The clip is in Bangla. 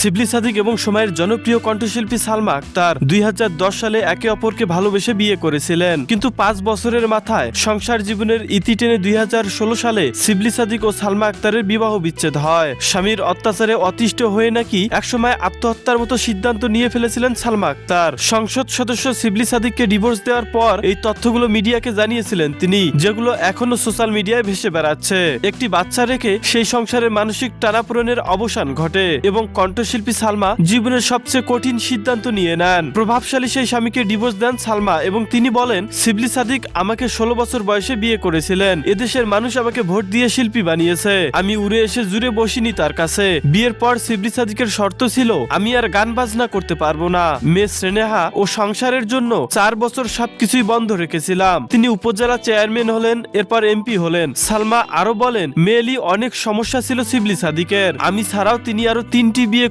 শিবলি সাদিক এবং সময়ের জনপ্রিয় কণ্ঠশিল্পী সালমা আক্তার দুই সালে একে অপরকে ভালোবেসে বিয়ে করেছিলেন। কিন্তু পাঁচ বছরের মাথায় সংসার জীবনের ইতি টেনে দুই সালে শিবলি সাদিক ও সালমা আক্তারের বিবাহ বিচ্ছেদ হয়। স্বামীর অত্যাচারে অতিষ্ঠ হয়ে নাকি একসময় আত্মহত্যার মতো সিদ্ধান্ত নিয়ে ফেলেছিলেন সালমা আক্তার। সংসদ সদস্য শিবলি সাদিককে ডিভোর্স দেওয়ার পর এই তথ্যগুলো মিডিয়াকে জানিয়েছিলেন তিনি, যেগুলো এখনও সোশ্যাল মিডিয়ায় ভেসে বেড়াচ্ছে। একটি বাচ্চা রেখে সেই সংসারের মানসিক টানাপূরণের অবসান ঘটে এবং কণ্ঠশিল্পী সালমা জীবনের সবচেয়ে কঠিন সিদ্ধান্ত নিয়ে নেন। প্রভাবশালী সেই স্বামীকে ডিভোর্স দেন সালমা এবং তিনি বলেন শিবলি সাদিক আমাকে ষোলো বছর বয়সে বিয়ে করেছিলেন। এদেশের মানুষ আমাকে ভোট দিয়ে শিল্পী বানিয়েছে। আমি উড়ে এসে জুড়ে বসিনি তার কাছে। বিয়ের পর শিবলি সাদিকের শর্ত ছিল, আমি আর গান বাজনা করতে পারব না। মেয়ে স্নেহা ও সংসারের জন্য চার বছর সবকিছুই বন্ধ রেখেছিলাম। তিনি উপজেলা চেয়ারম্যান হলেন, এরপর এমপি হলেন। সালমা আরও বলেন, মেয়েলি অনেক সমস্যা ছিল শিবলি সাদিকের। আমি ছাড়াও তিনি আরও তিনটি বিয়ে